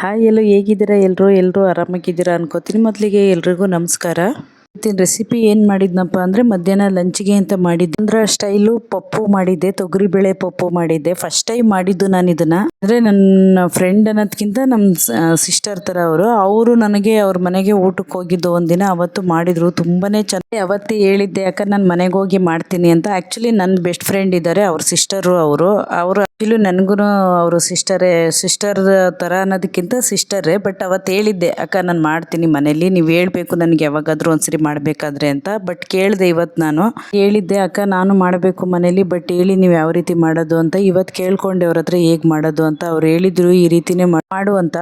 Hi ಎಲ್ಲೋ ಹೇಗಿದ್ದೀರಾ? ಎಲ್ಲರೂ ಎಲ್ಲರೂ ಆರಾಮಾಗಿದ್ದೀರಾ ಅನ್ಕೋತೀನಿ. ಮೊದಲಿಗೆ ಎಲ್ರಿಗೂ ನಮಸ್ಕಾರ. ಇವತ್ತಿನ ರೆಸಿಪಿ ಏನು ಮಾಡಿದ್ನಪ್ಪ ಅಂದರೆ ಮಧ್ಯಾಹ್ನ ಲಂಚ್ಗೆ ಅಂತ ಮಾಡಿದ್ದೆ. ಅಂದ್ರೆ ಸ್ಟೈಲು ಪಪ್ಪು ಮಾಡಿದ್ದೆ ತೊಗರಿಬೇಳೆ ಪಪ್ಪು ಮಾಡಿದ್ದೆ. ಫಸ್ಟ್ ಟೈಮ್ ಮಾಡಿದ್ದು ನಾನು ಇದನ್ನು. ಅಂದರೆ ನನ್ನ ಫ್ರೆಂಡ್ ಅನ್ನೋದಕ್ಕಿಂತ ನಮ್ಮ ಸಿಸ್ಟರ್ ಥರ ಅವರು. ಅವರು ನನಗೆ ಅವ್ರ ಮನೆಗೆ ಊಟಕ್ಕೆ ಹೋಗಿದ್ದು ಒಂದಿನ, ಅವತ್ತು ಮಾಡಿದರು. ತುಂಬಾ ಚೆನ್ನಾಗಿ ಅವತ್ತೇ ಹೇಳಿದ್ದೆ ಯಾಕಂದ್ರೆ ನಾನು ಮನೆಗೆ ಹೋಗಿ ಮಾಡ್ತೀನಿ ಅಂತ. ಆ್ಯಕ್ಚುಲಿ ನನ್ನ ಬೆಸ್ಟ್ ಫ್ರೆಂಡ್ ಇದ್ದಾರೆ ಅವ್ರ ಸಿಸ್ಟರು ಅವರು. ಅವರು ಆ್ಯಕ್ಚುಲಿ ನನಗೂ ಅವರು ಸಿಸ್ಟರೇ ಸಿಸ್ಟರ್ ಥರ ಅನ್ನೋದಕ್ಕಿಂತ ಸಿಸ್ಟರೇ ಬಟ್ ಅವತ್ತು ಹೇಳಿದ್ದೆ, ಅಕ್ಕ ನಾನು ಮಾಡ್ತೀನಿ ಮನೇಲಿ, ನೀವು ಹೇಳ್ಬೇಕು ನನಗೆ ಯಾವಾಗಾದರೂ ಒಂದ್ಸರಿ ಮಾಡಬೇಕಾದ್ರೆ ಅಂತ ಬಟ್ ಕೇಳಿದೆ ಇವತ್ತು ನಾನು. ಹೇಳಿದ್ದೆ, ಅಕ್ಕ, ನಾನು ಮಾಡಬೇಕು ಮನೇಲಿ ಬಟ್ ಹೇಳಿ ನೀವು ಯಾವ ರೀತಿ ಮಾಡೋದು ಅಂತ. ಇವತ್ತು ಕೇಳ್ಕೊಂಡೆ ಅವ್ರ ಹತ್ರ ಹೇಗೆ ಮಾಡೋದು ಅಂತ. ಅವ್ರು ಹೇಳಿದ್ರು ಈ ರೀತಿನೇ ಮಾಡು ಅಂತ.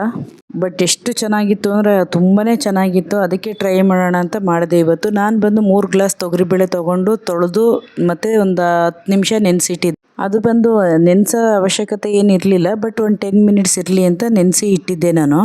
ಬಟ್ ಎಷ್ಟು ಚೆನ್ನಾಗಿತ್ತು ಅಂದರೆ ತುಂಬಾ ಚೆನ್ನಾಗಿತ್ತು. ಅದಕ್ಕೆ ಟ್ರೈ ಮಾಡೋಣ ಅಂತ ಮಾಡಿದೆ ಇವತ್ತು. ನಾನು ಬಂದು ಮೂರು ಗ್ಲಾಸ್ ತೊಗರಿಬೇಳೆ ತೊಗೊಂಡು ತೊಳೆದು ಮತ್ತು ಒಂದು ಹತ್ತು ನಿಮಿಷ ನೆನೆಸಿಟ್ಟಿದ್ದೆ. ಅದು ಬಂದು ನೆನೆಸೋ ಅವಶ್ಯಕತೆ ಏನಿರಲಿಲ್ಲ ಬಟ್ ಒಂದು ಟೆನ್ ಮಿನಿಟ್ಸ್ ಇರಲಿ ಅಂತ ನೆನೆಸಿ ಇಟ್ಟಿದ್ದೆ ನಾನು.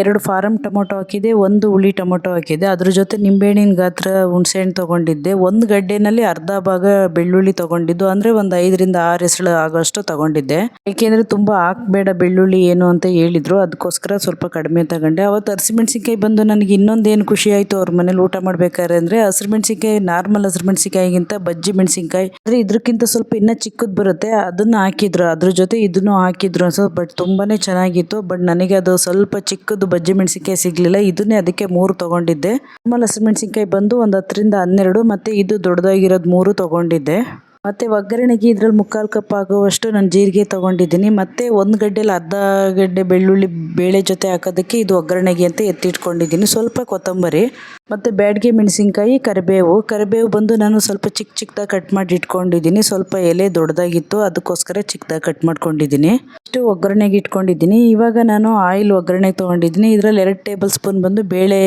ಎರಡು ಫಾರಂ ಟೊಮೊಟೊ ಹಾಕಿದೆ, ಒಂದು ಹುಳಿ ಟೊಮೊಟೊ ಹಾಕಿದೆ. ಅದ್ರ ಜೊತೆ ನಿಂಬೆಹಣ್ಣಿನ ಗಾತ್ರ ಹುಣಸೆಹಣ್ಣು ತೊಗೊಂಡಿದ್ದೆ. ಒಂದು ಗಡ್ಡೆನಲ್ಲಿ ಅರ್ಧ ಭಾಗ ಬೆಳ್ಳುಳ್ಳಿ ತೊಗೊಂಡಿದ್ದು, ಅಂದರೆ ಒಂದು ಐದರಿಂದ ಆರು ಎಸಳು ಆಗೋಷ್ಟು ತೊಗೊಂಡಿದ್ದೆ. ಏಕೆಂದರೆ ತುಂಬ ಹಾಕಬೇಡ ಬೆಳ್ಳುಳ್ಳಿ ಏನು ಅಂತ ಹೇಳಿದರು. ಅದಕ್ಕೋಸ್ಕರ ಸ್ವಲ್ಪ ಕಡಿಮೆ ತಗೊಂಡೆ. ಅವತ್ತು ಹಸಿಮೆಣ್ಸಿನ್ಕಾಯಿ ಬಂದು ನನಗೆ ಇನ್ನೊಂದೇನು ಖುಷಿ ಆಯಿತು ಅವ್ರ ಮನೇಲಿ ಊಟ ಮಾಡ್ಬೇಕಾದ್ರೆ ಅಂದರೆ ಹಸಿರು ಮೆಣಸಿನ್ಕಾಯಿ ನಾರ್ಮಲ್ ಹಸಿರು ಮೆಣಸಿನ್ಕಾಯಿಗಿಂತ ಬಜ್ಜಿ ಮೆಣಸಿನ್ಕಾಯಿ. ಅಂದರೆ ಇದಕ್ಕಿಂತ ಸ್ವಲ್ಪ ಇನ್ನೂ ಚಿಕ್ಕದು ಬರುತ್ತೆ. ಅದನ್ನು ಹಾಕಿದ್ರು. ಅದ್ರ ಜೊತೆ ಇದನ್ನು ಹಾಕಿದ್ರು. ಸೊ ಬಟ್ ತುಂಬಾ ಚೆನ್ನಾಗಿತ್ತು. ಬಟ್ ನನಗೆ ಅದು ಸ್ವಲ್ಪ ಚಿಕ್ಕ ಚಿಕ್ಕದು ಬಜ್ಜಿ ಮೆಣಸಿನ್ಕಾಯಿ ಸಿಗಲಿಲ್ಲ. ಇದನ್ನೇ ಅದಕ್ಕೆ ಮೂರು ತೊಗೊಂಡಿದ್ದೆ. ನಾರ್ಮಲ್ ಹಸಿಮೆಣ್ಸಿನ್ಕಾಯಿ ಬಂದು ಒಂದು ಹತ್ತರಿಂದ ಹನ್ನೆರಡು, ಮತ್ತು ಇದು ದೊಡ್ಡದಾಗಿರೋದು ಮೂರು ತೊಗೊಂಡಿದ್ದೆ. ಮತ್ತು ಒಗ್ಗರಣೆಗೆ ಇದ್ರಲ್ಲಿ ಮುಕ್ಕಾಲು ಕಪ್ ಆಗುವಷ್ಟು ನಾನು ಜೀರಿಗೆ ತಗೊಂಡಿದ್ದೀನಿ. ಮತ್ತು ಒಂದು ಗಡ್ಡೆಲಿ ಅರ್ಧ ಗಡ್ಡೆ ಬೆಳ್ಳುಳ್ಳಿ ಬೇಳೆ ಜೊತೆ ಹಾಕೋದಕ್ಕೆ ಇದು ಒಗ್ಗರಣೆಗೆ ಅಂತ ಎತ್ತಿಟ್ಕೊಂಡಿದ್ದೀನಿ. ಸ್ವಲ್ಪ ಕೊತ್ತಂಬರಿ, ಮತ್ತು ಬ್ಯಾಡ್ಗೆ ಮೆಣಸಿನ್ಕಾಯಿ, ಕರಿಬೇವು. ಕರಿಬೇವು ಬಂದು ನಾನು ಸ್ವಲ್ಪ ಚಿಕ್ಕ ಚಿಕ್ಕದಾಗಿ ಕಟ್ ಮಾಡಿ ಇಟ್ಕೊಂಡಿದ್ದೀನಿ. ಸ್ವಲ್ಪ ಎಲೆ ದೊಡ್ಡದಾಗಿತ್ತು, ಅದಕ್ಕೋಸ್ಕರ ಚಿಕ್ಕದಾಗಿ ಕಟ್ ಮಾಡ್ಕೊಂಡಿದ್ದೀನಿ. ಇಷ್ಟು ಒಗ್ಗರಣೆಗೆ ಇಟ್ಕೊಂಡಿದ್ದೀನಿ. ಇವಾಗ ನಾನು ಆಯಿಲ್ ಒಗ್ಗರಣೆ ತೊಗೊಂಡಿದ್ದೀನಿ. ಇದರಲ್ಲಿ ಎರಡು ಟೇಬಲ್ ಸ್ಪೂನ್ ಬಂದು ಬೇಳೆ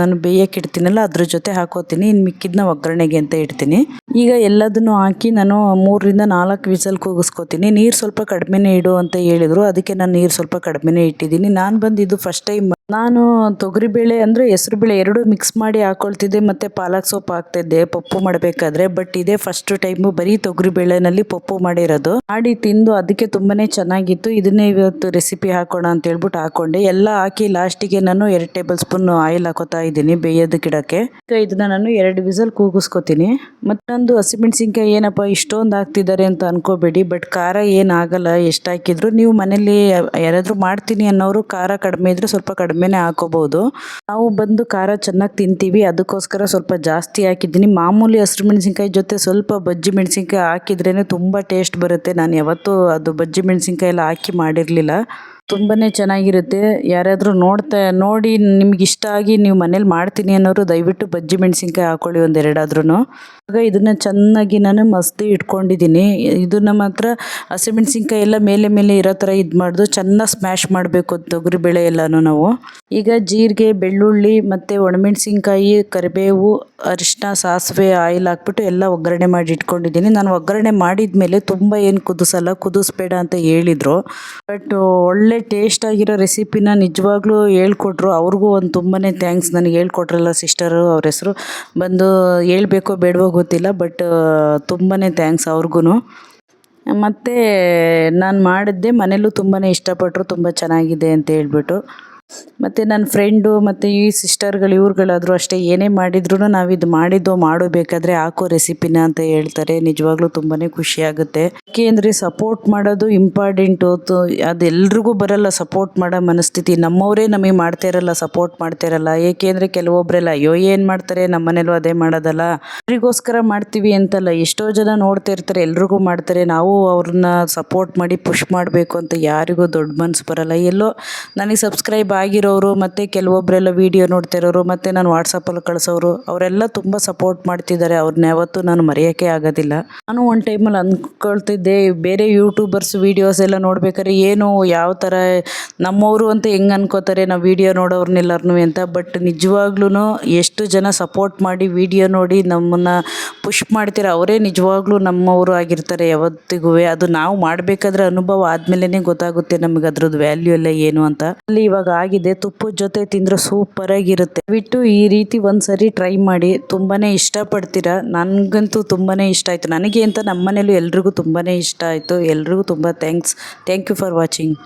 ನಾನು ಬೇಯಕ್ಕೆ ಇಡ್ತೀನಲ್ಲ, ಅದ್ರ ಜೊತೆ ಹಾಕೋತೀನಿ. ಇನ್ನು ಮಿಕ್ಕಿದ್ನ ಒಗ್ಗರಣೆಗೆ ಅಂತ ಇಡ್ತೀನಿ. ಈಗ ಎಲ್ಲದನ್ನು ಹಾಕಿ ನಾನು ಮೂರರಿಂದ ನಾಲ್ಕು ವಿಸಲ್ ಕೂಗಿಸ್ಕೊತೀನಿ. ನೀರು ಸ್ವಲ್ಪ ಕಡಿಮೆನೇ ಇಡು ಅಂತ ಹೇಳಿದರು. ಅದಕ್ಕೆ ನಾನು ನೀರು ಸ್ವಲ್ಪ ಕಡಿಮೆನೇ ಇಟ್ಟಿದ್ದೀನಿ. ನಾನು ಬಂದು ಇದು ಫಸ್ಟ್ ಟೈಮ್ ನಾನು ತೊಗರಿಬೇಳೆ ಅಂದರೆ ಬೇಳೆ ಎರಡೂ ಮಿಕ್ಸ್ ಮಾಡಿ ಹಾಕ್ಕೊಳ್ತಿದ್ದೆ ಮತ್ತು ಪಾಲಕ್ ಸೊಪ್ಪು ಹಾಕ್ತಿದ್ದೆ. ಪಪ್ಪು ಮಾಡಬೇಕಾದ್ರೆ ಬಟ್ ಇದೇ ಫಸ್ಟ್ ಟೈಮು ಬರೀ ತೊಗರಿಬೇಳೆನಲ್ಲಿ ಪಪ್ಪು ಮಾಡಿರೋದು. ಮಾಡಿ ತಿಂದು ಅದಕ್ಕೆ ತುಂಬಾ ಚೆನ್ನಾಗಿತ್ತು. ಇದನ್ನೇ ಇವತ್ತು ರೆಸಿಪಿ ಹಾಕೋಣ ಅಂತ ಹೇಳ್ಬಿಟ್ಟು ಹಾಕೊಂಡೆ. ಎಲ್ಲ ಹಾಕಿ ಲಾಸ್ಟಿಗೆ ನಾನು ಎರಡು ಟೇಬಲ್ ಸ್ಪೂನ್ ಆಯಿಲ್ ಹಾಕೋತಾ ಇದ್ದೀನಿ ಬೇಯೋದು ಗಿಡಕ್ಕೆ. ಈಗ ಇದನ್ನ ನಾನು ಎರಡು ವಿಸಲ್ ಕೂಗಿಸ್ಕೊತೀನಿ. ಮತ್ತೊಂದು ಹಸಿಮೆಣ್ಸಿನ್ಕಾಯಿ ಏನಪ್ಪ ಇಷ್ಟೊಂದು ಹಾಕ್ತಿದ್ದಾರೆ ಅಂತ ಅನ್ಕೋಬೇಡಿ ಬಟ್ ಖಾರ ಏನಾಗಲ್ಲ ಎಷ್ಟು ಹಾಕಿದ್ರು ನೀವು ಮನೇಲಿ ಯಾರಾದರೂ ಮಾಡ್ತೀನಿ ಅನ್ನೋರು ಖಾರ ಕಡಿಮೆ ಇದ್ರೆ ಸ್ವಲ್ಪ ಕಡಿಮೆ ಕಡಿಮೆನೇ ಹಾಕೋಬೋದು. ನಾವು ಬಂದು ಖಾರ ಚೆನ್ನಾಗಿ ತಿಂತೀವಿ. ಅದಕ್ಕೋಸ್ಕರ ಸ್ವಲ್ಪ ಜಾಸ್ತಿ ಹಾಕಿದ್ದೀನಿ. ಮಾಮೂಲಿ ಹಸಿರು ಮೆಣಸಿನ್ಕಾಯಿ ಜೊತೆ ಸ್ವಲ್ಪ ಬಜ್ಜಿ ಮೆಣಸಿನ್ಕಾಯಿ ಹಾಕಿದ್ರೇ ತುಂಬ ಟೇಸ್ಟ್ ಬರುತ್ತೆ. ನಾನು ಯಾವತ್ತೂ ಅದು ಬಜ್ಜಿ ಮೆಣಸಿನ್ಕಾಯಿ ಎಲ್ಲ ಹಾಕಿ ಮಾಡಿರಲಿಲ್ಲ. ತುಂಬಾ ಚೆನ್ನಾಗಿರುತ್ತೆ. ಯಾರಾದರೂ ನೋಡ್ತಾ, ನೋಡಿ ನಿಮ್ಗೆ ಇಷ್ಟ ಆಗಿ ನೀವು ಮನೇಲಿ ಮಾಡ್ತೀನಿ ಅನ್ನೋರು ದಯವಿಟ್ಟು ಬಜ್ಜಿ ಮೆಣಸಿನ್ಕಾಯಿ ಹಾಕ್ಕೊಳ್ಳಿ ಒಂದೆರಡಾದ್ರೂ ಆಗ ಇದನ್ನು ಚೆನ್ನಾಗಿ ನಾನು ಮಸ್ತಿ ಇಟ್ಕೊಂಡಿದ್ದೀನಿ. ಇದನ್ನು ಮಾತ್ರ ಹಸಿಮೆಣ್ಸಿನ್ಕಾಯಿ ಎಲ್ಲ ಮೇಲೆ ಮೇಲೆ ಇರೋ ಥರ ಇದು ಮಾಡಿದ್ರು ಚೆನ್ನಾಗಿ ಸ್ಮ್ಯಾಶ್ ಮಾಡಬೇಕು ತೊಗರಿಬೇಳೆ ಎಲ್ಲನೂ ನಾವು. ಈಗ ಜೀರಿಗೆ, ಬೆಳ್ಳುಳ್ಳಿ ಮತ್ತು ಒಣಮೆಣಸಿನ್ಕಾಯಿ, ಕರಿಬೇವು ಅರಿಶಿನ ಸಾಸಿವೆ, ಆಯಿಲ್ ಹಾಕ್ಬಿಟ್ಟು ಎಲ್ಲ ಒಗ್ಗರಣೆ ಮಾಡಿ ಇಟ್ಕೊಂಡಿದ್ದೀನಿ. ನಾನು ಒಗ್ಗರಣೆ ಮಾಡಿದ ಮೇಲೆ ತುಂಬ ಏನು ಕುದಿಸಲ್ಲ, ಕುದಿಸ್ಬೇಡ ಅಂತ ಹೇಳಿದರು. ಬಟ್ ಒಳ್ಳೆ ಟೇಸ್ಟ್ ಆಗಿರೋ ರೆಸಿಪಿನ ನಿಜವಾಗ್ಲೂ ಹೇಳ್ಕೊಟ್ರು. ಅವ್ರಿಗೂ ಒಂದು ತುಂಬಾ ಥ್ಯಾಂಕ್ಸ್ ನನಗೆ ಹೇಳ್ಕೊಟ್ರಲ್ಲ ಸಿಸ್ಟರು ಅವ್ರ ಹೆಸರು. ಬಂದು ಹೇಳ್ಬೇಕೋ ಬೇಡವೋ ಗೊತ್ತಿಲ್ಲ ಬಟ್ ತುಂಬಾ ಥ್ಯಾಂಕ್ಸ್ ಅವ್ರಿಗೂ ಮತ್ತು ನಾನು ಮಾಡಿದ್ದೆ ಮನೇಲೂ ತುಂಬಾ ಇಷ್ಟಪಟ್ಟರು ತುಂಬ ಚೆನ್ನಾಗಿದೆ ಅಂತ ಹೇಳ್ಬಿಟ್ಟು. ಮತ್ತು ನನ್ನ ಫ್ರೆಂಡು ಮತ್ತು ಈ ಸಿಸ್ಟರ್ಗಳು ಇವ್ರುಗಳಾದರೂ ಅಷ್ಟೇ ಏನೇ ಮಾಡಿದ್ರು ನಾವು ಇದು ಮಾಡಿದ್ದು ಮಾಡಬೇಕಾದ್ರೆ ಹಾಕೋ ರೆಸಿಪಿನ ಅಂತ ಹೇಳ್ತಾರೆ. ನಿಜವಾಗ್ಲೂ ತುಂಬಾ ಖುಷಿಯಾಗುತ್ತೆ ಯಾಕೆ ಅಂದರೆ ಸಪೋರ್ಟ್ ಮಾಡೋದು ಇಂಪಾರ್ಟೆಂಟು ಅದು ಎಲ್ರಿಗೂ ಬರಲ್ಲ ಸಪೋರ್ಟ್ ಮಾಡೋ ಮನಸ್ಥಿತಿ. ನಮ್ಮವರೇ ನಮಗೆ ಮಾಡ್ತಾ ಇರಲ್ಲ ಸಪೋರ್ಟ್ ಮಾಡ್ತಾ ಇರಲ್ಲ. ಏಕೆಂದರೆ ಕೆಲವೊಬ್ಬರೆಲ್ಲ ಅಯ್ಯೋ, ಏನು ಮಾಡ್ತಾರೆ? ನಮ್ಮ ಮನೇಲೂ ಅದೇ ಮಾಡೋದಲ್ಲ. ಅವರಿಗೋಸ್ಕರ ಮಾಡ್ತೀವಿ ಅಂತಲ್ಲ. ಎಷ್ಟೋ ಜನ ನೋಡ್ತಾ ಇರ್ತಾರೆ, ಎಲ್ರಿಗೂ ಮಾಡ್ತಾರೆ. ನಾವು ಅವ್ರನ್ನ ಸಪೋರ್ಟ್ ಮಾಡಿ ಪುಷ್ ಮಾಡಬೇಕು ಅಂತ ಯಾರಿಗೂ ದೊಡ್ಡ ಮನಸ್ಸು ಬರಲ್ಲ. ಎಲ್ಲೋ, ನನಗೆ ಸಬ್ಸ್ಕ್ರೈಬ್ ಆಗಿರೋರು ಮತ್ತು ಕೆಲವೊಬ್ಬರೆಲ್ಲ ವೀಡಿಯೋ ನೋಡ್ತಿರೋರು ಮತ್ತು ನಾನು ವಾಟ್ಸಪ್ಪಲ್ಲಿ ಕಳಿಸೋರು, ಅವರೆಲ್ಲ ತುಂಬ ಸಪೋರ್ಟ್ ಮಾಡ್ತಿದ್ದಾರೆ. ಅವ್ರನ್ನ ಯಾವತ್ತೂ ನಾನು ಮರೆಯೋಕ್ಕೆ ಆಗೋದಿಲ್ಲ. ನಾನು ಒಂದು ಟೈಮಲ್ಲಿ ಅಂದ್ಕೊಳ್ತಿದ್ದೆ ಬೇರೆ ಯೂಟ್ಯೂಬರ್ಸ್ ವೀಡಿಯೋಸ್ ಎಲ್ಲ ನೋಡ್ಬೇಕಾದ್ರೆ ಏನು, ಯಾವ ಥರ ನಮ್ಮವರು ಅಂತ ಹೆಂಗೆ ಅನ್ಕೋತಾರೆ ನಾವು ವೀಡಿಯೋ ನೋಡೋರ್ನೆಲ್ಲರೂ ಅಂತ. ಬಟ್ ನಿಜವಾಗ್ಲೂ ಎಷ್ಟು ಜನ ಸಪೋರ್ಟ್ ಮಾಡಿ ವೀಡಿಯೋ ನೋಡಿ ನಮ್ಮನ್ನು ಪುಷ್ ಮಾಡ್ತೀರ, ಅವರೇ ನಿಜವಾಗ್ಲೂ ನಮ್ಮವರು ಆಗಿರ್ತಾರೆ ಯಾವತ್ತಿಗೂ. ಅದು ನಾವು ಮಾಡಬೇಕಾದ್ರೆ ಅನುಭವ ಆದಮೇಲೆ ಗೊತ್ತಾಗುತ್ತೆ ನಮಗೆ ಅದ್ರದ್ದು ವ್ಯಾಲ್ಯೂ ಎಲ್ಲ ಏನು ಅಂತ. ಅಲ್ಲಿ ಇವಾಗ ಆಗಿದೆ ತುಪ್ಪದ ಜೊತೆ ತಿಂದರೆ ಸೂಪರಾಗಿರುತ್ತೆ ಬಿಟ್ಟು ಈ ರೀತಿ ಒಂದ್ಸರಿ ಟ್ರೈ ಮಾಡಿ ತುಂಬಾ ಇಷ್ಟಪಡ್ತೀರಾ? ನನಗಂತೂ ತುಂಬಾ ಇಷ್ಟ ಆಯಿತು. ನನಗೆ ಅಂತ ನಮ್ಮ ಮನೇಲೂ ಎಲ್ರಿಗೂ ತುಂಬಾ ಇಷ್ಟ ಆಯಿತು. ಎಲ್ರಿಗೂ ತುಂಬ thanks thank you for watching